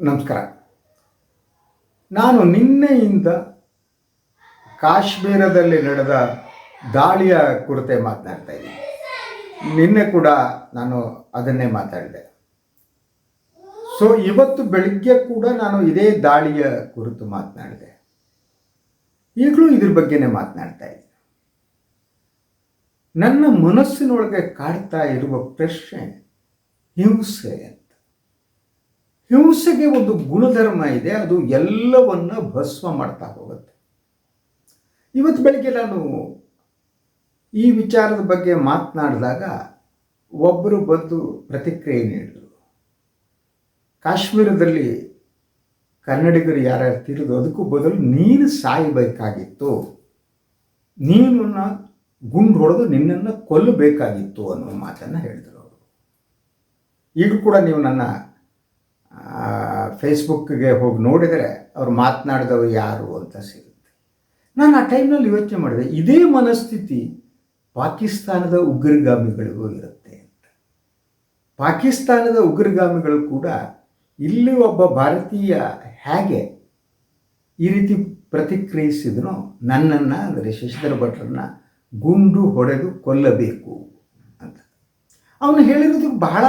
ನಮಸ್ಕಾರ. ನಾನು ನಿನ್ನೆಯಿಂದ ಕಾಶ್ಮೀರದಲ್ಲಿ ನಡೆದ ದಾಳಿಯ ಕುರಿತೆ ಮಾತನಾಡ್ತಾ ಇದ್ದೀನಿ. ನಿನ್ನೆ ಕೂಡ ನಾನು ಅದನ್ನೇ ಮಾತಾಡಿದೆ. ಸೊ ಇವತ್ತು ಬೆಳಿಗ್ಗೆ ಕೂಡ ನಾನು ಇದೇ ದಾಳಿಯ ಕುರಿತು ಮಾತನಾಡಿದೆ. ಈಗಲೂ ಇದ್ರ ಬಗ್ಗೆನೇ ಮಾತನಾಡ್ತಾ ಇದ್ದೀನಿ. ನನ್ನ ಮನಸ್ಸಿನೊಳಗೆ ಕಾಡ್ತಾ ಇರುವ ಪ್ರಶ್ನೆ ಹಿಂಸೆ ಹಿಂಸೆಗೆ ಒಂದು ಗುಣಧರ್ಮ ಇದೆ, ಅದು ಎಲ್ಲವನ್ನ ಭಸ್ಮ ಮಾಡ್ತಾ ಹೋಗುತ್ತೆ. ಇವತ್ತು ಬೆಳಿಗ್ಗೆ ನಾನು ಈ ವಿಚಾರದ ಬಗ್ಗೆ ಮಾತನಾಡಿದಾಗ ಒಬ್ಬರು ಬಂದು ಪ್ರತಿಕ್ರಿಯೆ ನೀಡಿದರು. ಕಾಶ್ಮೀರದಲ್ಲಿ ಕನ್ನಡಿಗರು ಯಾರ್ಯಾರು ತಿರುದು, ಅದಕ್ಕೂ ಬದಲು ನೀನು ಸಾಯಬೇಕಾಗಿತ್ತು. ನೀನು ಗುಂಡು ಹೊಡೆದು ನಿನ್ನನ್ನು ಕೊಲ್ಲಬೇಕಾಗಿತ್ತು ಅನ್ನೋ ಮಾತನ್ನು ಹೇಳಿದರು ಅವರು. ಈಗ ಕೂಡ ನೀವು ನನ್ನ ಫೇಸ್ಬುಕ್ಗೆ ಹೋಗಿ ನೋಡಿದರೆ ಅವ್ರು ಮಾತನಾಡಿದವರು ಯಾರು ಅಂತ ಸಿಗುತ್ತೆ. ನಾನು ಆ ಟೈಮ್ನಲ್ಲಿ ಯೋಚನೆ ಮಾಡಿದೆ, ಇದೇ ಮನಸ್ಥಿತಿ ಪಾಕಿಸ್ತಾನದ ಉಗ್ರಗಾಮಿಗಳಿಗೂ ಇರುತ್ತೆ ಅಂತ. ಪಾಕಿಸ್ತಾನದ ಉಗ್ರಗಾಮಿಗಳು ಕೂಡ ಇಲ್ಲಿ ಒಬ್ಬ ಭಾರತೀಯ ಹೇಗೆ ಈ ರೀತಿ ಪ್ರತಿಕ್ರಿಯಿಸಿದ್ರು ನನ್ನನ್ನು, ಅಂದರೆ ಶಶಿಧರ ಭಟ್ರನ್ನ ಗುಂಡು ಹೊಡೆದು ಕೊಲ್ಲಬೇಕು ಅಂತ. ಅವನು ಹೇಳಿರೋದು ಬಹಳ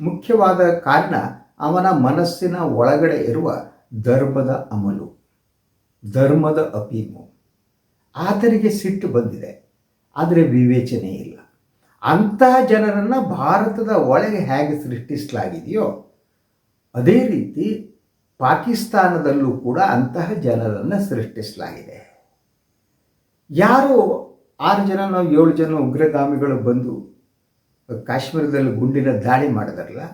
ಮುಖ್ಯವಾದ ಕಾರಣ ಅವನ ಮನಸ್ಸಿನ ಒಳಗಡೆ ಇರುವ ಧರ್ಮದ ಅಮಲು, ಧರ್ಮದ ಅಪೀಮು. ಆತನಿಗೆ ಸಿಟ್ಟು ಬಂದಿದೆ, ಆದರೆ ವಿವೇಚನೆ ಇಲ್ಲ. ಅಂತಹ ಜನರನ್ನು ಭಾರತದ ಒಳಗೆ ಹೇಗೆ ಸೃಷ್ಟಿಸಲಾಗಿದೆಯೋ, ಅದೇ ರೀತಿ ಪಾಕಿಸ್ತಾನದಲ್ಲೂ ಕೂಡ ಅಂತಹ ಜನರನ್ನು ಸೃಷ್ಟಿಸಲಾಗಿದೆ. ಯಾರು ಆರು ಜನ ಏಳು ಜನ ಉಗ್ರಗಾಮಿಗಳು ಬಂದು ಕಾಶ್ಮೀರದಲ್ಲಿ ಗುಂಡಿನ ದಾಳಿ ಮಾಡಿದಾರಲ್ಲ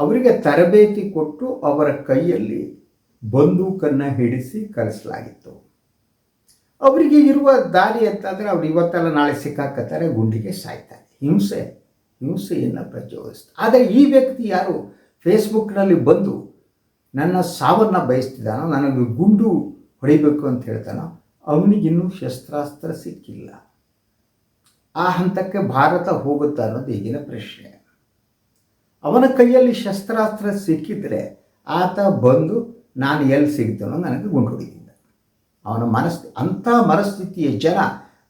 ಅವರಿಗೆ ತರಬೇತಿ ಕೊಟ್ಟು ಅವರ ಕೈಯಲ್ಲಿ ಬಂದೂಕನ್ನು ಹಿಡಿಸಿ ಕಲಿಸಲಾಗಿತ್ತು ಅವರಿಗೆ ಇರುವ ದಾರಿ ಅಂತಂದರೆ ಅವ್ರು ಇವತ್ತೆಲ್ಲ ನಾಳೆ ಸಿಕ್ಕಾಕತ್ತಾರೆ, ಗುಂಡಿಗೆ ಸಾಯ್ತಾರೆ. ಹಿಂಸೆ, ಹಿಂಸೆಯನ್ನು ಪ್ರಚೋದಿಸ್ತಾರೆ ಆದರೆ ಈ ವ್ಯಕ್ತಿ ಯಾರು? ಫೇಸ್ಬುಕ್ನಲ್ಲಿ ಬಂದು ನನ್ನ ಸಾವನ್ನು ಬಯಸ್ತಿದ್ದಾನೋ, ನನಗೆ ಗುಂಡು ಹೊಡಿಬೇಕು ಅಂತ ಹೇಳ್ತಾನೋ ಅವನಿಗಿನ್ನೂ ಶಸ್ತ್ರಾಸ್ತ್ರ ಸಿಕ್ಕಿಲ್ಲ. ಆ ಹಂತಕ್ಕೆ ಭಾರತ ಹೋಗುತ್ತಾ ಅನ್ನೋದು ಈಗಿನ ಪ್ರಶ್ನೆ. ಅವನ ಕೈಯಲ್ಲಿ ಶಸ್ತ್ರಾಸ್ತ್ರ ಸಿಕ್ಕಿದ್ರೆ ಆತ ಬಂದು, ನಾನು ಎಲ್ಲಿ ಸಿಗ್ತಾನೋ ನನಗೆ ಗುಂಡು ಹೊಡಿತಿದ್ದ ಅವನ ಮನಸ್ಥಿ ಅಂಥ ಮನಸ್ಥಿತಿಯ ಜನ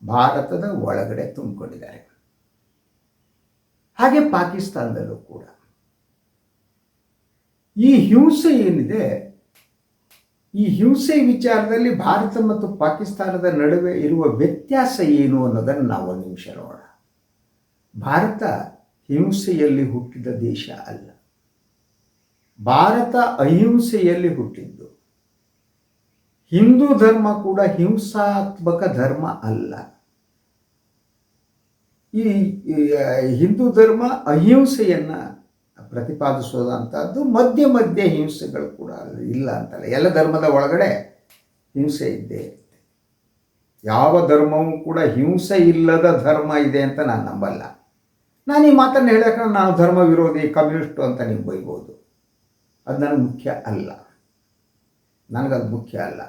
ಭಾರತದ ಒಳಗಡೆ ತುಂಬಿಕೊಂಡಿದ್ದಾರೆ. ಹಾಗೆ ಪಾಕಿಸ್ತಾನದಲ್ಲೂ ಕೂಡ. ಈ ಹಿಂಸೆ ಏನಿದೆ? ಈ ಹಿಂಸೆ ವಿಚಾರದಲ್ಲಿ ಭಾರತ ಮತ್ತು ಪಾಕಿಸ್ತಾನದ ನಡುವೆ ಇರುವ ವ್ಯತ್ಯಾಸ ಏನು ಅನ್ನೋದನ್ನು ನಾವು ಒಂದು ನಿಮಿಷ ನೋಡೋಣ. ಭಾರತ ಹಿಂಸೆಯಲ್ಲಿ ಹುಟ್ಟಿದ ದೇಶ ಅಲ್ಲ. ಭಾರತ ಅಹಿಂಸೆಯಲ್ಲಿ ಹುಟ್ಟಿದ್ದು. ಹಿಂದೂ ಧರ್ಮ ಕೂಡ ಹಿಂಸಾತ್ಮಕ ಧರ್ಮ ಅಲ್ಲ. ಈ ಹಿಂದೂ ಧರ್ಮ ಅಹಿಂಸೆಯನ್ನು ಪ್ರತಿಪಾದಿಸೋದಂಥದ್ದು ಮಧ್ಯ ಮಧ್ಯೆ ಹಿಂಸೆಗಳು ಕೂಡ ಇಲ್ಲ ಅಂತಲ್ಲ. ಎಲ್ಲ ಧರ್ಮದ ಒಳಗಡೆ ಹಿಂಸೆ ಇದ್ದೇ ಇರುತ್ತೆ. ಯಾವ ಧರ್ಮವೂ ಕೂಡ ಹಿಂಸೆ ಇಲ್ಲದ ಧರ್ಮ ಇದೆ ಅಂತ ನಾನು ನಂಬಲ್ಲ. ನಾನು ಈ ಮಾತನ್ನು ಹೇಳಿದ್ರೆ ನಾನು ಧರ್ಮ ವಿರೋಧಿ ಕಮ್ಯುನಿಸ್ಟು ಅಂತ ನೀವು ಬೈಬೋದು. ಅದು ನನಗೆ ಮುಖ್ಯ ಅಲ್ಲ. ನನಗದು ಮುಖ್ಯ ಅಲ್ಲ.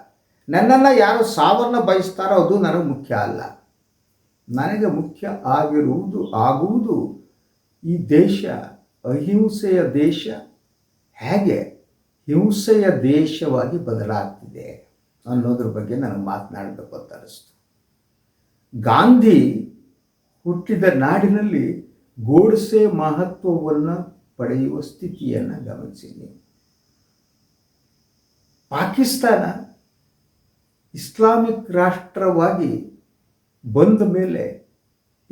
ನನ್ನನ್ನು ಯಾರು ಸಾವನ್ನು ಬಯಸ್ತಾರೋ ಅದು ನನಗೆ ಮುಖ್ಯ ಅಲ್ಲ. ನನಗೆ ಮುಖ್ಯ ಆಗಿರುವುದು, ಆಗುವುದು ಈ ದೇಶ, ಅಹಿಂಸೆಯ ದೇಶ ಹೇಗೆ? ಹಿಂಸೆಯ ದೇಶವಾಗಿ ಬದಲಾಗ್ತಿದೆ ಅನ್ನೋದ್ರ ಬಗ್ಗೆ ನನಗೆ ಮಾತನಾಡಬೇಕು ಅಂತ ಅನಿಸ್ತು. ಗಾಂಧಿ ಹುಟ್ಟಿದ ನಾಡಿನಲ್ಲಿ ಗೋಡ್ಸೆ ಮಹತ್ವವನ್ನು ಪಡೆಯುವ ಸ್ಥಿತಿಯನ್ನು ಗಮನಿಸಿದೆ. ಪಾಕಿಸ್ತಾನ ಇಸ್ಲಾಮಿಕ್ ರಾಷ್ಟ್ರವಾಗಿ ಬಂದ ಮೇಲೆ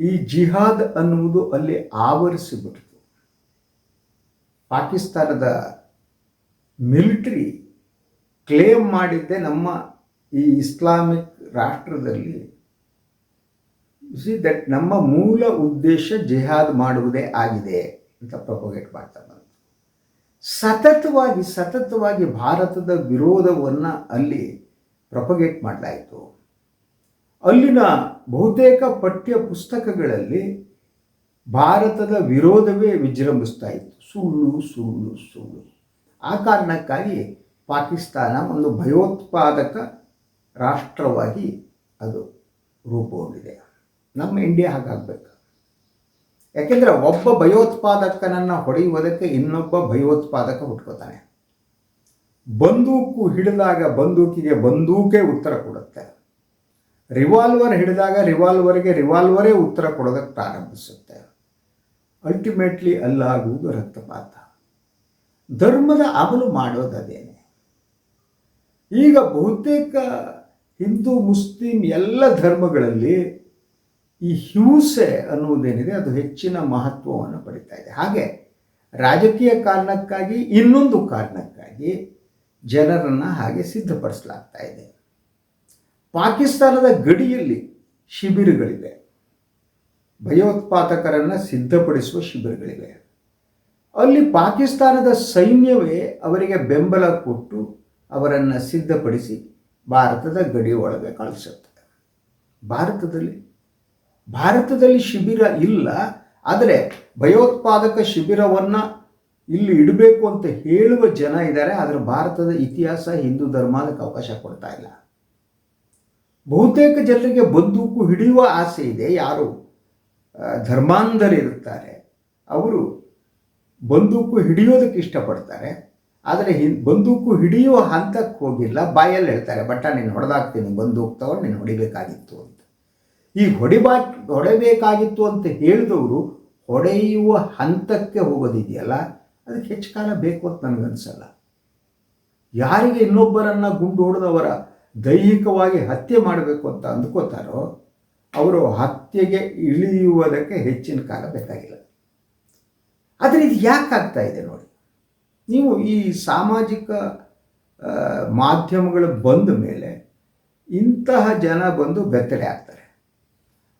ಈ ಜಿಹಾದ್ ಅನ್ನುವುದು ಅಲ್ಲಿ ಆವರಿಸಿಬಿಡ್ತು. ಪಾಕಿಸ್ತಾನದ ಮಿಲಿಟರಿ ಕ್ಲೇಮ್ ಮಾಡಿದ್ದೆ ನಮ್ಮ ಈ ಇಸ್ಲಾಮಿಕ್ ರಾಷ್ಟ್ರದಲ್ಲಿ ಸಿ ದಟ್ ನಮ್ಮ ಮೂಲ ಉದ್ದೇಶ ಜಿಹಾದ್ ಮಾಡುವುದೇ ಆಗಿದೆ ಅಂತ ಪ್ರಪೋಗೇಟ್ ಮಾಡ್ತಾ ಬಂತು ಸತತವಾಗಿ ಸತತವಾಗಿ ಭಾರತದ ವಿರೋಧವನ್ನು ಅಲ್ಲಿ ಪ್ರಪಗೇಟ್ ಮಾಡಲಾಯಿತು. ಅಲ್ಲಿನ ಬಹುತೇಕ ಪಠ್ಯ ಪುಸ್ತಕಗಳಲ್ಲಿ ಭಾರತದ ವಿರೋಧವೇ ವಿಜೃಂಭಿಸ್ತಾ ಇತ್ತು. ಸುಳ್ಳು ಸುಳ್ಳು ಸುಳ್ಳು. ಆ ಕಾರಣಕ್ಕಾಗಿ ಪಾಕಿಸ್ತಾನ ಒಂದು ಭಯೋತ್ಪಾದಕ ರಾಷ್ಟ್ರವಾಗಿ ಅದು ರೂಪುಗೊಂಡಿದೆ. ನಮ್ಮ ಇಂಡಿಯಾ ಹಾಗಾಗಬೇಕು. ಯಾಕೆಂದರೆ ಒಬ್ಬ ಭಯೋತ್ಪಾದಕನನ್ನು ಹೊಡೆಯುವುದಕ್ಕೆ ಇನ್ನೊಬ್ಬ ಭಯೋತ್ಪಾದಕ ಹುಟ್ಕೋತಾನೆ. ಬಂದೂಕು ಹಿಡಿದಾಗ ಬಂದೂಕಿಗೆ ಬಂದೂಕೇ ಉತ್ತರ ಕೊಡುತ್ತೆ. ರಿವಾಲ್ವರ್ ಹಿಡಿದಾಗ ರಿವಾಲ್ವರ್ಗೆ ರಿವಾಲ್ವರೇ ಉತ್ತರ ಕೊಡೋದಕ್ಕೆ ಪ್ರಾರಂಭಿಸುತ್ತೆ. ಅಲ್ಟಿಮೇಟ್ಲಿ ಅಲ್ಲಾಗುವುದು ರಕ್ತಪಾತ. ಧರ್ಮದ ಅಮಲು ಮಾಡೋದದೇನೆ ಈಗ ಬಹುತೇಕ ಹಿಂದೂ, ಮುಸ್ಲಿಂ ಎಲ್ಲ ಧರ್ಮಗಳಲ್ಲಿ ಈ ಹಿಂಸೆ ಅನ್ನುವುದೇನಿದೆ, ಅದು ಹೆಚ್ಚಿನ ಮಹತ್ವವನ್ನು ಪಡಿತಾ ಇದೆ. ಹಾಗೆ ರಾಜಕೀಯ ಕಾರಣಕ್ಕಾಗಿ ಇನ್ನೊಂದು ಕಾರಣಕ್ಕಾಗಿ ಜನರನ್ನು ಹಾಗೆ ಸಿದ್ಧಪಡಿಸಲಾಗ್ತಾ ಇದೆ. ಪಾಕಿಸ್ತಾನದ ಗಡಿಯಲ್ಲಿ ಶಿಬಿರಗಳಿವೆ. ಭಯೋತ್ಪಾದಕರನ್ನು ಸಿದ್ಧಪಡಿಸುವ ಶಿಬಿರಗಳಿವೆ. ಅಲ್ಲಿ ಪಾಕಿಸ್ತಾನದ ಸೈನ್ಯವೇ ಅವರಿಗೆ ಬೆಂಬಲ ಕೊಟ್ಟು ಅವರನ್ನು ಸಿದ್ಧಪಡಿಸಿ ಭಾರತದ ಗಡಿಯೊಳಗೆ ಕಳಿಸುತ್ತೆ. ಭಾರತದಲ್ಲಿ ಭಾರತದಲ್ಲಿ ಶಿಬಿರ ಇಲ್ಲ, ಆದರೆ ಭಯೋತ್ಪಾದಕ ಶಿಬಿರವನ್ನು ಇಲ್ಲಿ ಇಡಬೇಕು ಅಂತ ಹೇಳುವ ಜನ ಇದ್ದಾರೆ, ಆದರೆ ಭಾರತದ ಇತಿಹಾಸ ಹಿಂದೂ ಧರ್ಮ ಅದಕ್ಕೆ ಅವಕಾಶ ಕೊಡ್ತಾ ಇಲ್ಲ. ಬಹುತೇಕ ಜನರಿಗೆ ಬಂದೂಕು ಹಿಡಿಯುವ ಆಸೆ ಇದೆ, ಯಾರು ಧರ್ಮಾಂಧರಿರುತ್ತಾರೆ ಅವರು ಬಂದೂಕು ಹಿಡಿಯೋದಕ್ಕೆ ಇಷ್ಟಪಡ್ತಾರೆ, ಆದರೆ ಹಿ ಬಂದೂಕು ಹಿಡಿಯುವ ಹಂತಕ್ಕೆ ಹೋಗಿಲ್ಲ, ಬಾಯಲ್ಲಿ ಹೇಳ್ತಾರೆ, ಬಟ್ಟ ನೀನು ಹೊಡೆದಾಗ್ತೀನಿ ಬಂದೂಕ್ ತಗೊಂಡು ನೀನು ಹೊಡಿಬೇಕಾಗಿತ್ತು ಅಂತ. ಈ ಹೊಡಿಬಾ ಹೊಡೆಯಬೇಕಾಗಿತ್ತು ಅಂತ ಹೇಳಿದವರು ಹೊಡೆಯುವ ಹಂತಕ್ಕೆ ಹೋಗೋದಿದೆಯಲ್ಲ, ಅದಕ್ಕೆ ಹೆಚ್ಚು ಕಾಲ ಬೇಕು ಅಂತ ನನಗನ್ಸಲ್ಲ. ಯಾರಿಗೆ ಇನ್ನೊಬ್ಬರನ್ನು ಗುಂಡು ಹೊಡೆದವರ ದೈಹಿಕವಾಗಿ ಹತ್ಯೆ ಮಾಡಬೇಕು ಅಂತ ಅಂದ್ಕೋತಾರೋ ಅವರು ಹತ್ಯೆಗೆ ಇಳಿಯುವುದಕ್ಕೆ ಹೆಚ್ಚಿನ ಕಾಲ ಬೇಕಾಗಿಲ್ಲ. ಆದರೆ ಇದು ಯಾಕೆ ಇದೆ ನೋಡಿ? ನೀವು ಈ ಸಾಮಾಜಿಕ ಮಾಧ್ಯಮಗಳು ಬಂದ ಮೇಲೆ ಇಂತಹ ಜನ ಬಂದು ಬೆತ್ತಲೆ ಆಗ್ತಾರೆ.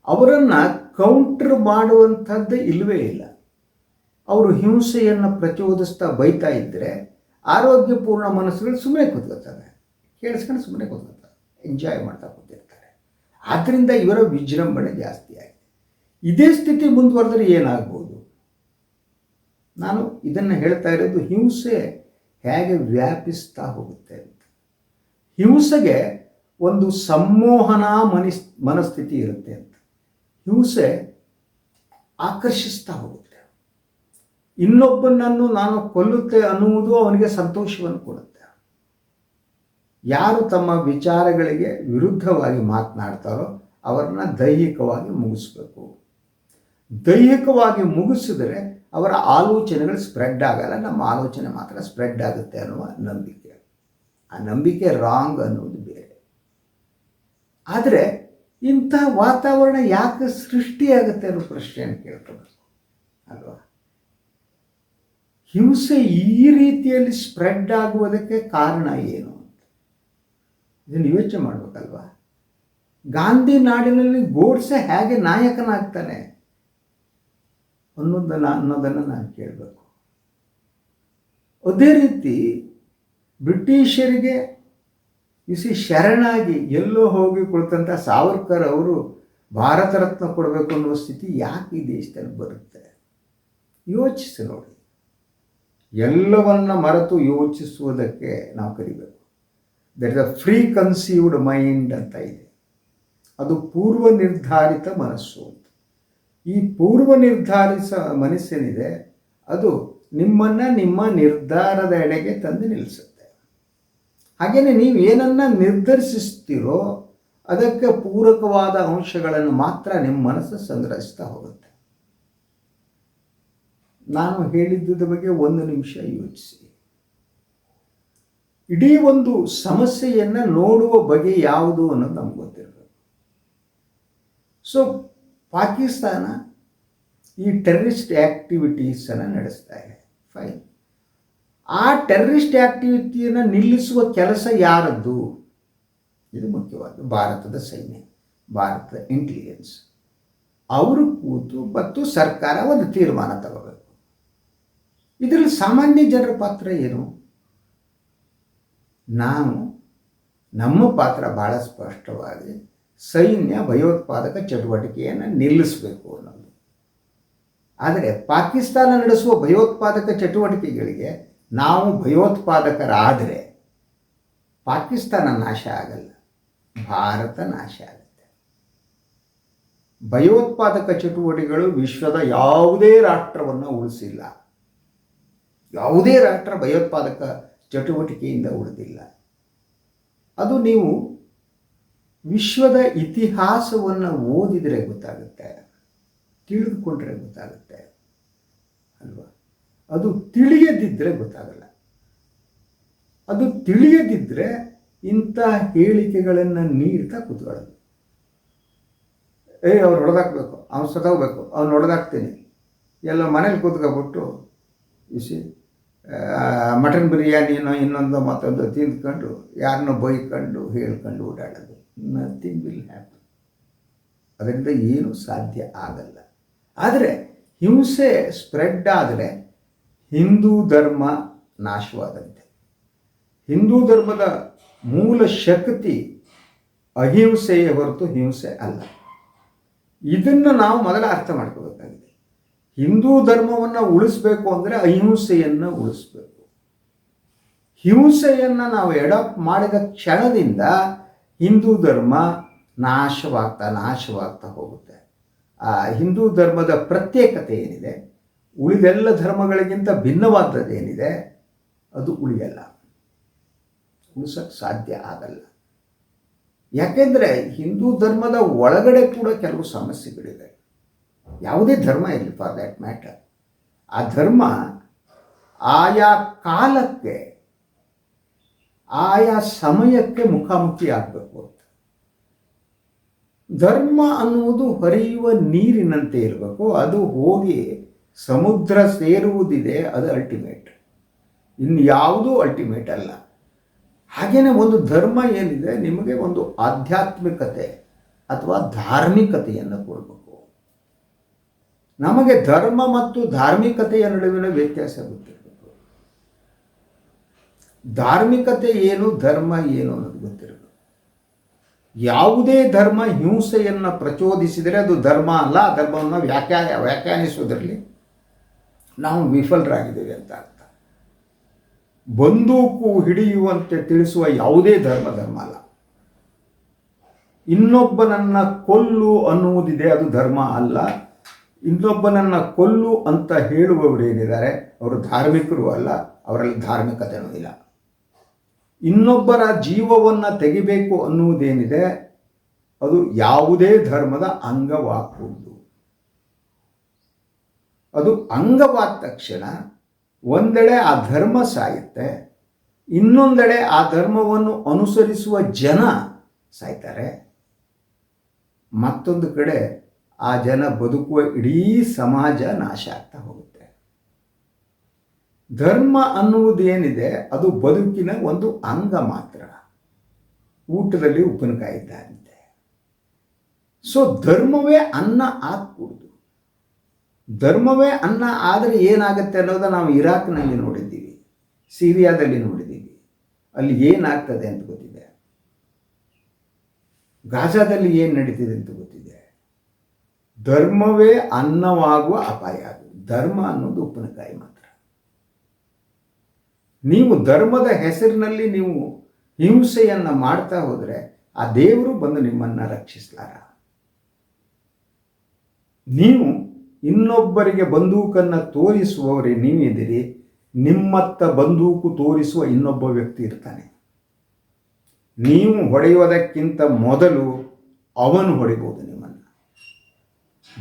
ಅವರನ್ನು ಕೌಂಟರ್ ಮಾಡುವಂಥದ್ದು ಇಲ್ಲವೇ ಇಲ್ಲ. ಅವರು ಹಿಂಸೆಯನ್ನು ಪ್ರಚೋದಿಸ್ತಾ ಬೈತಾ ಇದ್ದರೆ ಆರೋಗ್ಯಪೂರ್ಣ ಮನಸ್ಸುಗಳು ಸುಮ್ಮನೆ ಕೂತ್ಕೋತಾರೆ ಕೇಳಿಸ್ಕೊಂಡು ಸುಮ್ಮನೆ ಕೂತ್ಕೋತಾರೆ ಎಂಜಾಯ್ ಮಾಡ್ತಾ ಕೂತಿರ್ತಾರೆ. ಆದ್ದರಿಂದ ಇವರ ವಿಜೃಂಭಣೆ ಜಾಸ್ತಿ ಆಗಿದೆ ಇದೇ ಸ್ಥಿತಿ ಮುಂದುವರೆದ್ರೆ ಏನಾಗ್ಬೋದು? ನಾನು ಇದನ್ನು ಹೇಳ್ತಾ ಇರೋದು ಹಿಂಸೆ ಹೇಗೆ ವ್ಯಾಪಿಸ್ತಾ ಹೋಗುತ್ತೆ ಅಂತ. ಹಿಂಸೆಗೆ ಒಂದು ಸಂಮೋಹನಾ ಮನಿಸ್ ಮನಸ್ಥಿತಿ ಇರುತ್ತೆ ಅಂತ. ಹಿಂಸೆ ಆಕರ್ಷಿಸ್ತಾ ಹೋಗುತ್ತೆ. ಇನ್ನೊಬ್ಬನನ್ನು ನಾನು ಕೊಲ್ಲುತ್ತೆ ಅನ್ನುವುದು ಅವನಿಗೆ ಸಂತೋಷವನ್ನು ಕೊಡುತ್ತೆ. ಯಾರು ತಮ್ಮ ವಿಚಾರಗಳಿಗೆ ವಿರುದ್ಧವಾಗಿ ಮಾತನಾಡ್ತಾರೋ ಅವರನ್ನ ದೈಹಿಕವಾಗಿ ಮುಗಿಸ್ಬೇಕು. ದೈಹಿಕವಾಗಿ ಮುಗಿಸಿದರೆ ಅವರ ಆಲೋಚನೆಗಳು ಸ್ಪ್ರೆಡ್ ಆಗಲ್ಲ, ನಮ್ಮ ಆಲೋಚನೆ ಮಾತ್ರ ಸ್ಪ್ರೆಡ್ ಆಗುತ್ತೆ ಅನ್ನುವ ನಂಬಿಕೆ. ಆ ನಂಬಿಕೆ ರಾಂಗ್ ಅನ್ನೋದು ಬೇರೆ. ಆದರೆ ಇಂಥ ವಾತಾವರಣ ಯಾಕೆ ಸೃಷ್ಟಿಯಾಗುತ್ತೆ ಅನ್ನೋ ಪ್ರಶ್ನೆಯನ್ನು ಕೇಳ್ತಾರೆ ಅಲ್ವಾ? ಹಿಂಸೆ ಈ ರೀತಿಯಲ್ಲಿ ಸ್ಪ್ರೆಡ್ ಆಗುವುದಕ್ಕೆ ಕಾರಣ ಏನು ಇದನ್ನು ಯೋಚನೆ ಮಾಡಬೇಕಲ್ವಾ? ಗಾಂಧಿ ನಾಡಿನಲ್ಲಿ ಗೋಡ್ಸೆ ಹೇಗೆ ನಾಯಕನಾಗ್ತಾನೆ? ಅನ್ನೋದನ್ನ, ಅನ್ನೋದನ್ನು ನಾನು ಕೇಳಬೇಕು. ಅದೇ ರೀತಿ ಬ್ರಿಟಿಷರಿಗೆ ಇಸಿ ಶರಣಾಗಿ ಎಲ್ಲೋ ಹೋಗಿ ಕುಳಿತಂಥ ಸಾವರ್ಕರ್ ಅವರು ಭಾರತ ರತ್ನ ಕೊಡಬೇಕು ಅನ್ನುವ ಸ್ಥಿತಿ ಯಾಕೆ ಈ ದೇಶದಲ್ಲಿ ಬರುತ್ತೆ? ಯೋಚಿಸಿ ನೋಡಿ. ಎಲ್ಲವನ್ನ ಮರೆತು ಯೋಚಿಸುವುದಕ್ಕೆ ನಾವು ಕರಿಬೇಕು that is a preconceived mind ಅಂತ ಇದೆ. ಅದು ಪೂರ್ವ ನಿರ್ಧಾರಿತ ಮನಸ್ಸು ಅಂತ. ಈ ಪೂರ್ವ ನಿರ್ಧಾರಿತ ಮನಸ್ಸೇನಿದೆ, ಅದು ನಿಮ್ಮನ್ನು ನಿಮ್ಮ ನಿರ್ಧಾರದ ಎಡೆಗೆ ತಂದು ನಿಲ್ಲಿಸುತ್ತೆ. ಹಾಗೆಯೇ ನೀವು ಏನನ್ನ ನಿರ್ಧರಿಸುತ್ತೀರೋ ಅದಕ್ಕೆ ಪೂರಕವಾದ ಅಂಶಗಳನ್ನು ಮಾತ್ರ ನಿಮ್ಮ ಮನಸ್ಸು ಸಂಗ್ರಹಿಸ್ತಾ ಹೋಗುತ್ತೆ. ನಾನು ಹೇಳಿದ್ದುದ ಬಗ್ಗೆ ಒಂದು ನಿಮಿಷ ಯೋಚಿಸಿ. ಇಡೀ ಒಂದು ಸಮಸ್ಯೆಯನ್ನು ನೋಡುವ ಬಗೆ ಯಾವುದು ಅನ್ನೋದು ನಮ್ಗೆ ಗೊತ್ತಿರಬೇಕು. ಸೊ ಪಾಕಿಸ್ತಾನ ಈ ಟೆರರಿಸ್ಟ್ ಆ್ಯಕ್ಟಿವಿಟೀಸನ್ನು ನಡೆಸ್ತಾ ಇದೆ. ಫೈನ್ ಆ ಟೆರರಿಸ್ಟ್ ಆ್ಯಕ್ಟಿವಿಟಿಯನ್ನು ನಿಲ್ಲಿಸುವ ಕೆಲಸ ಯಾರದ್ದು? ಇದು ಮುಖ್ಯವಾದ ಭಾರತದ ಸೈನ್ಯ, ಭಾರತದ ಇಂಟೆಲಿಜೆನ್ಸ್ ಅವರು ಕೂತು ಮತ್ತು ಸರ್ಕಾರ ಒಂದು ತೀರ್ಮಾನ ತಗೋಬೇಕು. ಇದರಲ್ಲಿ ಸಾಮಾನ್ಯ ಜನರ ಪಾತ್ರ ಏನು? ನಾವು ನಮ್ಮ ಪಾತ್ರ ಬಹಳ ಸ್ಪಷ್ಟವಾಗಿ ಸೈನ್ಯ ಭಯೋತ್ಪಾದಕ ಚಟುವಟಿಕೆಯನ್ನು ನಿಲ್ಲಿಸಬೇಕು ಅನ್ನೋದು. ಆದರೆ ಪಾಕಿಸ್ತಾನ ನಡೆಸುವ ಭಯೋತ್ಪಾದಕ ಚಟುವಟಿಕೆಗಳಿಗೆ ನಾವು ಭಯೋತ್ಪಾದಕರಾದರೆ ಪಾಕಿಸ್ತಾನ ನಾಶ ಆಗಲ್ಲ, ಭಾರತ ನಾಶ ಆಗುತ್ತೆ. ಭಯೋತ್ಪಾದಕ ಚಟುವಟಿಕೆಗಳು ವಿಶ್ವದ ಯಾವುದೇ ರಾಷ್ಟ್ರವನ್ನು ಉಳಿಸಿಲ್ಲ. ಯಾವುದೇ ರಾಷ್ಟ್ರ ಭಯೋತ್ಪಾದಕ ಚಟುವಟಿಕೆಯಿಂದ ಉಳಿದಿಲ್ಲ. ಅದು ನೀವು ವಿಶ್ವದ ಇತಿಹಾಸವನ್ನು ಓದಿದರೆ ಗೊತ್ತಾಗುತ್ತೆ, ತಿಳಿದುಕೊಂಡ್ರೆ ಗೊತ್ತಾಗುತ್ತೆ, ಅಲ್ವಾ? ಅದು ತಿಳಿಯದಿದ್ದರೆ ಗೊತ್ತಾಗಲ್ಲ. ಅದು ತಿಳಿಯದಿದ್ದರೆ ಇಂಥ ಹೇಳಿಕೆಗಳನ್ನು ನೀಡ್ತಾ ಕೂತ್ಕೊಳ್ಳೋದು. ಏ, ಅವ್ರು ಹೊಡೆದಾಕ್ಬೇಕು ಅವ್ನು ಸತೋಗ್ಬೇಕು ಅವ್ನು ಹೊಡೆದಾಕ್ತೀನಿ ಎಲ್ಲ ಮನೇಲಿ ಕೂತ್ಕೊಬಿಟ್ಟು ಇಸಿ ಮಟನ್ ಬಿರಿಯಾನಿನೋ ಇನ್ನೊಂದು ಮತ್ತೊಂದು ತಿಂದ್ಕೊಂಡು ಯಾರನ್ನೋ ಬೈಕೊಂಡು, ಹೇಳ್ಕೊಂಡು ಓಡಾಡೋದು. ನಥಿಂಗ್ ವಿಲ್ ಹ್ಯಾಪನ್ ಅದರಿಂದ ಏನೂ ಸಾಧ್ಯ ಆಗಲ್ಲ. ಆದರೆ ಹಿಂಸೆ ಸ್ಪ್ರೆಡ್ ಆದರೆ ಹಿಂದೂ ಧರ್ಮ ನಾಶವಾದಂತೆ. ಹಿಂದೂ ಧರ್ಮದ ಮೂಲ ಶಕ್ತಿ ಅಹಿಂಸೆಯೇ ಹೊರತು ಹಿಂಸೆ ಅಲ್ಲ. ಇದನ್ನು ನಾವು ಮೊದಲ ಅರ್ಥ ಮಾಡ್ಕೋಬೇಕಾಗಿದೆ. ಹಿಂದೂ ಧರ್ಮವನ್ನು ಉಳಿಸ್ಬೇಕು ಅಂದರೆ ಅಹಿಂಸೆಯನ್ನು ಉಳಿಸ್ಬೇಕು. ಹಿಂಸೆಯನ್ನು ನಾವು ಎಡಾಪ್ಟ್ ಮಾಡಿದ ಕ್ಷಣದಿಂದ ಹಿಂದೂ ಧರ್ಮ ನಾಶವಾಗ್ತಾ ನಾಶವಾಗ್ತಾ ಹೋಗುತ್ತೆ. ಆ ಹಿಂದೂ ಧರ್ಮದ ಪ್ರತ್ಯೇಕತೆ ಏನಿದೆ? ಉಳಿದೆಲ್ಲ ಧರ್ಮಗಳಿಗಿಂತ ಭಿನ್ನವಾದದ್ದೇನಿದೆ, ಅದು ಉಳಿಯಲ್ಲ. ಉಳಿಸೋಕ್ಕೆ ಸಾಧ್ಯ ಆಗಲ್ಲ. ಯಾಕೆಂದರೆ ಹಿಂದೂ ಧರ್ಮದ ಒಳಗಡೆ ಕೂಡ ಕೆಲವು ಸಮಸ್ಯೆಗಳಿದೆ ಯಾವುದೇ ಧರ್ಮ ಇರಲಿ ಫಾರ್ ದ್ಯಾಟ್ ಮ್ಯಾಟರ್ ಆ ಧರ್ಮ ಆಯಾ ಕಾಲಕ್ಕೆ, ಆಯಾ ಸಮಯಕ್ಕೆ ಮುಖಾಮುಖಿ ಆಗಬೇಕು ಅಂತ. ಧರ್ಮ ಅನ್ನುವುದು ಹರಿಯುವ ನೀರಿನಂತೆ ಇರಬೇಕು. ಅದು ಹೋಗಿ ಸಮುದ್ರ ಸೇರುವುದಿದೆ, ಅದು ಅಲ್ಟಿಮೇಟ್ ಇನ್ನು ಯಾವುದೂ ಅಲ್ಟಿಮೇಟ್ ಅಲ್ಲ. ಹಾಗೆಯೇ ಒಂದು ಧರ್ಮ ಏನಿದೆ, ನಿಮಗೆ ಒಂದು ಆಧ್ಯಾತ್ಮಿಕತೆ ಅಥವಾ ಧಾರ್ಮಿಕತೆಯನ್ನು ಕೊಡಬೇಕು. ನಮಗೆ ಧರ್ಮ ಮತ್ತು ಧಾರ್ಮಿಕತೆಯ ನಡುವಿನ ವ್ಯತ್ಯಾಸ ಗೊತ್ತಿರಬೇಕು. ಧಾರ್ಮಿಕತೆ ಏನು, ಧರ್ಮ ಏನು ಅನ್ನೋದು ಗೊತ್ತಿರಬೇಕು. ಯಾವುದೇ ಧರ್ಮ ಹಿಂಸೆಯನ್ನು ಪ್ರಚೋದಿಸಿದರೆ ಅದು ಧರ್ಮ ಅಲ್ಲ ಧರ್ಮವನ್ನು ವ್ಯಾಖ್ಯಾ ವ್ಯಾಖ್ಯಾನಿಸುವುದರಲ್ಲಿ ನಾವು ವಿಫಲರಾಗಿದ್ದೇವೆ ಅಂತ ಅರ್ಥ. ಬಂದೂಕು ಹಿಡಿಯುವಂತೆ ತಿಳಿಸುವ ಯಾವುದೇ ಧರ್ಮ ಧರ್ಮ ಅಲ್ಲ. ಇನ್ನೊಬ್ಬನನ್ನ ಕೊಲ್ಲು ಅನ್ನುವುದಿದೆ, ಅದು ಧರ್ಮ ಅಲ್ಲ. ಇನ್ನೊಬ್ಬನನ್ನ ಕೊಲ್ಲು ಅಂತ ಹೇಳುವವರು ಏನಿದ್ದಾರೆ? ಅವರು ಧಾರ್ಮಿಕರು ಅಲ್ಲ, ಅವರಲ್ಲಿ ಧಾರ್ಮಿಕತೆ ಇಲ್ಲ ಇನ್ನೊಬ್ಬರ ಜೀವವನ್ನು ತೆಗಿಬೇಕು ಅನ್ನುವುದೇನಿದೆ? ಅದು ಯಾವುದೇ ಧರ್ಮದ ಅಂಗವಾಗುವುದು. ಅದು ಅಂಗವಾದ ತಕ್ಷಣ ಒಂದೆಡೆ ಆ ಧರ್ಮ ಸಾಯುತ್ತೆ, ಇನ್ನೊಂದೆಡೆ ಆ ಧರ್ಮವನ್ನು ಅನುಸರಿಸುವ ಜನ ಸಾಯ್ತಾರೆ. ಮತ್ತೊಂದು ಕಡೆ ಆ ಜನ ಬದುಕುವ ಇಡೀ ಸಮಾಜ ನಾಶ ಆಗ್ತಾ ಹೋಗುತ್ತೆ. ಧರ್ಮ ಅನ್ನುವುದೇನಿದೆ, ಅದು ಬದುಕಿನ ಒಂದು ಅಂಗ ಮಾತ್ರ. ಊಟದಲ್ಲಿ ಉಪ್ಪಿನಕಾಯಿ ಇದ್ದಂತೆ. ಸೊ ಧರ್ಮವೇ ಅನ್ನ ಆಗ್ಕೂಡ್ದು. ಧರ್ಮವೇ ಅನ್ನ, ಆದರೆ ಏನಾಗುತ್ತೆ ಅನ್ನೋದು ನಾವು ಇರಾಕ್ನಲ್ಲಿ ನೋಡಿದ್ದೀವಿ, ಸಿರಿಯಾದಲ್ಲಿ ನೋಡಿದ್ದೀವಿ. ಅಲ್ಲಿ ಏನಾಗ್ತದೆ ಅಂತ ಗೊತ್ತಿದೆ? ಗಾಜಾದಲ್ಲಿ ಏನು ನಡೀತಿದೆ ಅಂತ ಗೊತ್ತಿದೆ? ಧರ್ಮವೇ ಅನ್ನವಾಗುವ ಅಪಾಯ ಅದು. ಧರ್ಮ ಅನ್ನೋದು ಉಪ್ಪಿನಕಾಯಿ ಮಾತ್ರ. ನೀವು ಧರ್ಮದ ಹೆಸರಿನಲ್ಲಿ ನೀವು ಹಿಂಸೆಯನ್ನು ಮಾಡ್ತಾ ಹೋದರೆ ಆ ದೇವರು ಬಂದು ನಿಮ್ಮನ್ನು ರಕ್ಷಿಸ್ಲಾರ? ನೀವು ಇನ್ನೊಬ್ಬರಿಗೆ ಬಂದೂಕನ್ನು ತೋರಿಸುವವರೇ ನೀವಿದ್ದೀರಿ, ನಿಮ್ಮತ್ತ ಬಂದೂಕು ತೋರಿಸುವ ಇನ್ನೊಬ್ಬ ವ್ಯಕ್ತಿ ಇರ್ತಾನೆ. ನೀವು ಹೊಡೆಯುವುದಕ್ಕಿಂತ ಮೊದಲು ಅವನು ಹೊಡಿಬೋದು ನಿಮ್ಮನ್ನು.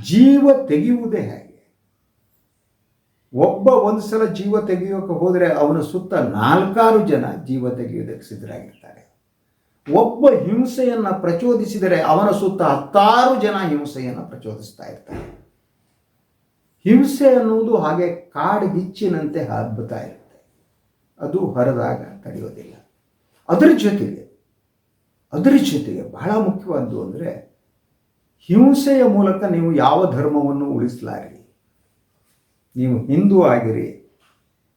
ಜೀವ ತೆಗೆಯುವುದೇ ಹೇಗೆ? ಒಬ್ಬ ಒಂದು ಸಲ ಜೀವ ತೆಗೆಯೋಕೆ ಹೋದರೆ ಅವನ ಸುತ್ತ ನಾಲ್ಕಾರು ಜನ ಜೀವ ತೆಗೆಯುವುದಕ್ಕೆ ಸಿದ್ಧರಾಗಿರ್ತಾರೆ. ಒಬ್ಬ ಹಿಂಸೆಯನ್ನು ಪ್ರಚೋದಿಸಿದರೆ ಅವನ ಸುತ್ತ ಹತ್ತಾರು ಜನ ಹಿಂಸೆಯನ್ನು ಪ್ರಚೋದಿಸ್ತಾ ಇರ್ತಾರೆ. ಹಿಂಸೆ ಅನ್ನುವುದು ಹಾಗೆ ಕಾಡ್ಗಿಚ್ಚಿನಂತೆ ಹಬ್ಬುತ್ತಾ ಇರುತ್ತೆ. ಅದು ಹೊರದಾಗ ತಡೆಯೋದಿಲ್ಲ. ಅದರ ಜೊತೆಗೆ ಅದರ ಜೊತೆಗೆ ಬಹಳ ಮುಖ್ಯವಾದ್ದು ಅಂದರೆ ಹಿಂಸೆಯ ಮೂಲಕ ನೀವು ಯಾವ ಧರ್ಮವನ್ನು ಉಳಿಸಲಾರಿ? ನೀವು ಹಿಂದೂ ಆಗಿರಿ,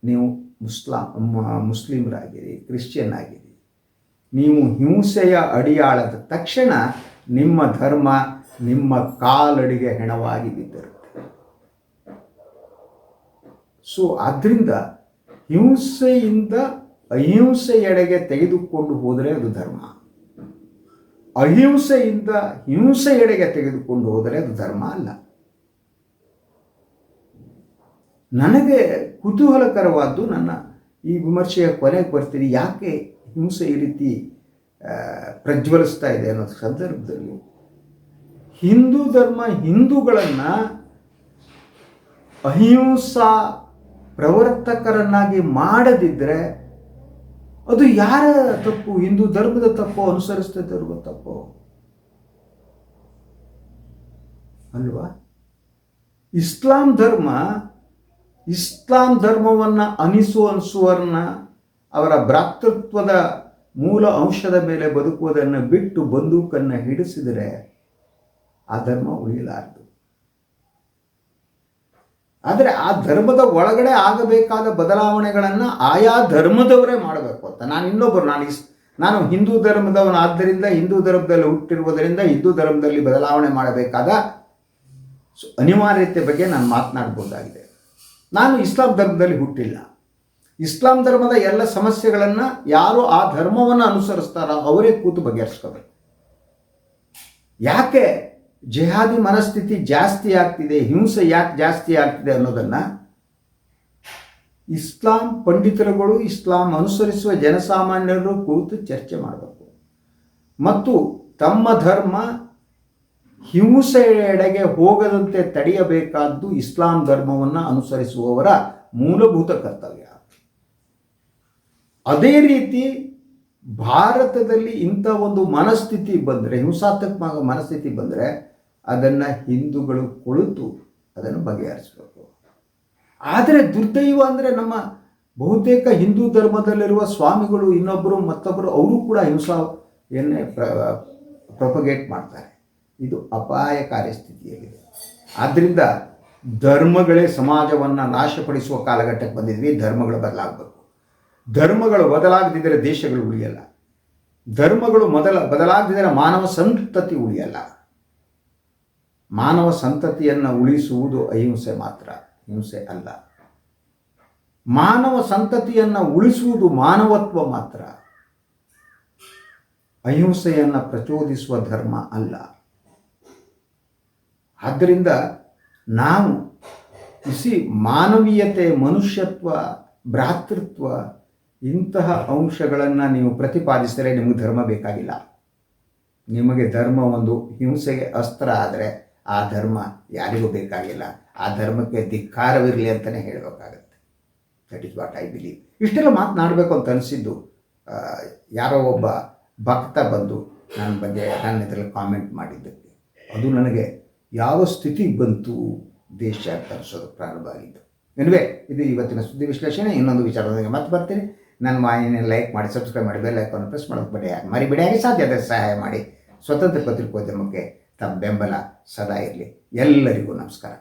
ನೀವು ಮುಸ್ಲಾಂ ಮುಸ್ಲಿಮರಾಗಿರಿ ಕ್ರಿಶ್ಚಿಯನ್ ಆಗಿರಿ ನೀವು ಹಿಂಸೆಯ ಅಡಿಯಾಳದ ತಕ್ಷಣ ನಿಮ್ಮ ಧರ್ಮ ನಿಮ್ಮ ಕಾಲಡಿಗೆ ಹೆಣವಾಗಿ ಬಿದ್ದಿರುತ್ತೆ ಸೊ ಆದ್ದರಿಂದ ಹಿಂಸೆಯಿಂದ ಅಹಿಂಸೆಯೆಡೆಗೆ ತೆಗೆದುಕೊಂಡು ಹೋದರೆ ಅದು ಧರ್ಮ. ಅಹಿಂಸೆಯಿಂದ ಹಿಂಸೆಯೆಡೆಗೆ ತೆಗೆದುಕೊಂಡು ಹೋದರೆ ಅದು ಧರ್ಮ ಅಲ್ಲ. ನನಗೆ ಕುತೂಹಲಕರವಾದ್ದು ನನ್ನ ಈ ವಿಮರ್ಶೆಯ ಕೊನೆಗೆ ಬರ್ತೀನಿ. ಯಾಕೆ ಹಿಂಸೆ ಈ ರೀತಿ ಪ್ರಜ್ವಲಿಸ್ತಾ ಇದೆ ಅನ್ನೋ ಸಂದರ್ಭದಲ್ಲಿ ಹಿಂದೂ ಧರ್ಮ ಹಿಂದೂಗಳನ್ನು ಅಹಿಂಸಾ ಪ್ರವರ್ತಕರನ್ನಾಗಿ ಮಾಡದಿದ್ದರೆ ಅದು ಯಾರ ತಪ್ಪು? ಹಿಂದೂ ಧರ್ಮದ ತಪ್ಪು ಅನುಸರಿಸ್ತಿರುವ ತಪ್ಪು. ಅಲ್ವಾ? ಇಸ್ಲಾಂ ಧರ್ಮ, ಇಸ್ಲಾಂ ಧರ್ಮವನ್ನು ಅನಿಸು ಅನಿಸುವರನ್ನ ಅವರ ಭ್ರಾತೃತ್ವದ ಮೂಲ ಅಂಶದ ಮೇಲೆ ಬದುಕುವುದನ್ನು ಬಿಟ್ಟು ಬಂದೂಕನ್ನು ಹಿಡಿಸಿದರೆ ಆ ಧರ್ಮ ಉಳಿಯಲಾರದು. ಆದರೆ ಆ ಧರ್ಮದ ಒಳಗಡೆ ಆಗಬೇಕಾದ ಬದಲಾವಣೆಗಳನ್ನು ಆಯಾ ಧರ್ಮದವರೇ ಮಾಡಬೇಕು ಅಂತ. ನಾನು ಇನ್ನೊಬ್ಬರು, ನಾನು ಇಸ್, ನಾನು ಹಿಂದೂ ಧರ್ಮದವನು ಆದ್ದರಿಂದ ಹಿಂದೂ ಧರ್ಮದಲ್ಲಿ ಹುಟ್ಟಿರುವುದರಿಂದ ಹಿಂದೂ ಧರ್ಮದಲ್ಲಿ ಬದಲಾವಣೆ ಮಾಡಬೇಕಾದ ಅನಿವಾರ್ಯತೆ ಬಗ್ಗೆ ನಾನು ಮಾತನಾಡ್ಬೋದಾಗಿದೆ. ನಾನು ಇಸ್ಲಾಂ ಧರ್ಮದಲ್ಲಿ ಹುಟ್ಟಿಲ್ಲ. ಇಸ್ಲಾಂ ಧರ್ಮದ ಎಲ್ಲ ಸಮಸ್ಯೆಗಳನ್ನು ಯಾರು ಆ ಧರ್ಮವನ್ನು ಅನುಸರಿಸ್ತಾರೋ ಅವರೇ ಕೂತು ಬಗೆಹರಿಸ್ಕೋಬೇಕು. ಯಾಕೆ? ಜಿಹಾದಿ ಮನಸ್ಥಿತಿ ಜಾಸ್ತಿ ಆಗ್ತಿದೆ, ಹಿಂಸೆ ಯಾಕೆ ಜಾಸ್ತಿ ಆಗ್ತಿದೆ ಅನ್ನೋದನ್ನು ಇಸ್ಲಾಂ ಪಂಡಿತರುಗಳು ಇಸ್ಲಾಂ ಅನುಸರಿಸುವ ಜನಸಾಮಾನ್ಯರು ಕೂತು ಚರ್ಚೆ ಮಾಡಬೇಕು. ಮತ್ತು ತಮ್ಮ ಧರ್ಮ ಹಿಂಸೆಯೆಡೆಗೆ ಹೋಗದಂತೆ ತಡೆಯಬೇಕಾದ್ದು ಇಸ್ಲಾಂ ಧರ್ಮವನ್ನು ಅನುಸರಿಸುವವರ ಮೂಲಭೂತ ಕರ್ತವ್ಯ. ಅದೇ ರೀತಿ ಭಾರತದಲ್ಲಿ ಇಂಥ ಒಂದು ಮನಸ್ಥಿತಿ ಬಂದರೆ, ಹಿಂಸಾತ್ಮಕ ಮನಸ್ಥಿತಿ ಬಂದರೆ ಅದನ್ನು ಹಿಂದೂಗಳು ಕುಳಿತು ಅದನ್ನು ಬಗೆಹರಿಸಬೇಕು. ಆದರೆ ದುರ್ದೈವ ಅಂದರೆ ನಮ್ಮ ಬಹುತೇಕ ಹಿಂದೂ ಧರ್ಮದಲ್ಲಿರುವ ಸ್ವಾಮಿಗಳು ಇನ್ನೊಬ್ಬರು ಮತ್ತೊಬ್ಬರು ಅವರು ಕೂಡ ಹಿಂಸಾವನ್ನೇ ಪ್ರೊಪಗೇಟ್ ಮಾಡ್ತಾರೆ. ಇದು ಅಪಾಯಕಾರಿ ಸ್ಥಿತಿಯಲ್ಲಿದೆ. ಆದ್ದರಿಂದ ಧರ್ಮಗಳೇ ಸಮಾಜವನ್ನು ನಾಶಪಡಿಸುವ ಕಾಲಘಟ್ಟಕ್ಕೆ ಬಂದಿದ್ವಿ, ಧರ್ಮಗಳು ಬದಲಾಗಬೇಕು. ಧರ್ಮಗಳು ಬದಲಾಗದಿದ್ದರೆ ದೇಶಗಳು ಉಳಿಯಲ್ಲ. ಧರ್ಮಗಳು ಮೊದಲ, ಬದಲಾಗದಿದ್ದರೆ ಮಾನವ ಸಂತತಿ ಉಳಿಯಲ್ಲ. ಮಾನವ ಸಂತತಿಯನ್ನು ಉಳಿಸುವುದು ಅಹಿಂಸೆ ಮಾತ್ರ. ಹಿಂಸೆ ಅಲ್ಲ. ಮಾನವ ಸಂತತಿಯನ್ನು ಉಳಿಸುವುದು ಮಾನವತ್ವ ಮಾತ್ರ. ಅಹಿಂಸೆಯನ್ನು ಪ್ರಚೋದಿಸುವ ಧರ್ಮ ಅಲ್ಲ. ಆದ್ದರಿಂದ ನಾವು ಇಸಿ ಮಾನವೀಯತೆ, ಮನುಷ್ಯತ್ವ, ಭ್ರಾತೃತ್ವ ಇಂತಹ ಅಂಶಗಳನ್ನು ನೀವು ಪ್ರತಿಪಾದಿಸಿದರೆ ನಿಮಗೆ ಧರ್ಮ ಬೇಕಾಗಿಲ್ಲ. ನಿಮಗೆ ಧರ್ಮ ಒಂದು ಹಿಂಸೆಗೆ ಅಸ್ತ್ರ ಆದರೆ ಆ ಧರ್ಮ ಯಾರಿಗೂ ಬೇಕಾಗಿಲ್ಲ. ಆ ಧರ್ಮಕ್ಕೆ ಧಿಕ್ಕಾರವಿರಲಿ ಅಂತಲೇ ಹೇಳಬೇಕಾಗತ್ತೆ. That is what I believe ಇಷ್ಟೆಲ್ಲ ಮಾತನಾಡಬೇಕು ಅಂತ ಅನಿಸಿದ್ದು ಯಾರೋ ಒಬ್ಬ ಭಕ್ತ ಬಂದು ನನ್ನ ಬಗ್ಗೆ, ನನ್ನ ಇದರಲ್ಲಿ ಕಾಮೆಂಟ್ ಮಾಡಿದ್ದಕ್ಕೆ. ಅದು ನನಗೆ ಯಾವ ಸ್ಥಿತಿ ಬಂತು ದೇಶ ಅಂತ ಅನಿಸೋದು ಪ್ರಾರಂಭ ಆಗಿದ್ದು. ಎನ್ವೇ ಇದು ಇವತ್ತಿನ ಸುದ್ದಿ ವಿಶ್ಲೇಷಣೆ. ಇನ್ನೊಂದು ವಿಚಾರದೊಂದಿಗೆ ಮತ್ತೆ ಬರ್ತೀನಿ. ನನ್ನ ವಾಹಿನಿ ಲೈಕ್ ಮಾಡಿ ಸಬ್ಸ್ಕ್ರೈಬ್ ಮಾಡಿ ಬೆಲ್ ಐಕಾನ್ ಪ್ರೆಸ್ ಮಾಡೋದು ಬಡಿ ಮರಿಬಿಡಿಯಾಗಿ ಸಾಧ್ಯ ಅದಕ್ಕೆ ಸಹಾಯ ಮಾಡಿ. ಸ್ವತಂತ್ರ ಪತ್ರಿಕೋದ್ಯಮಕ್ಕೆ ತಮ್ಮ ಬೆಂಬಲ ಸದಾ ಇರಲಿ. ಎಲ್ಲರಿಗೂ ನಮಸ್ಕಾರ.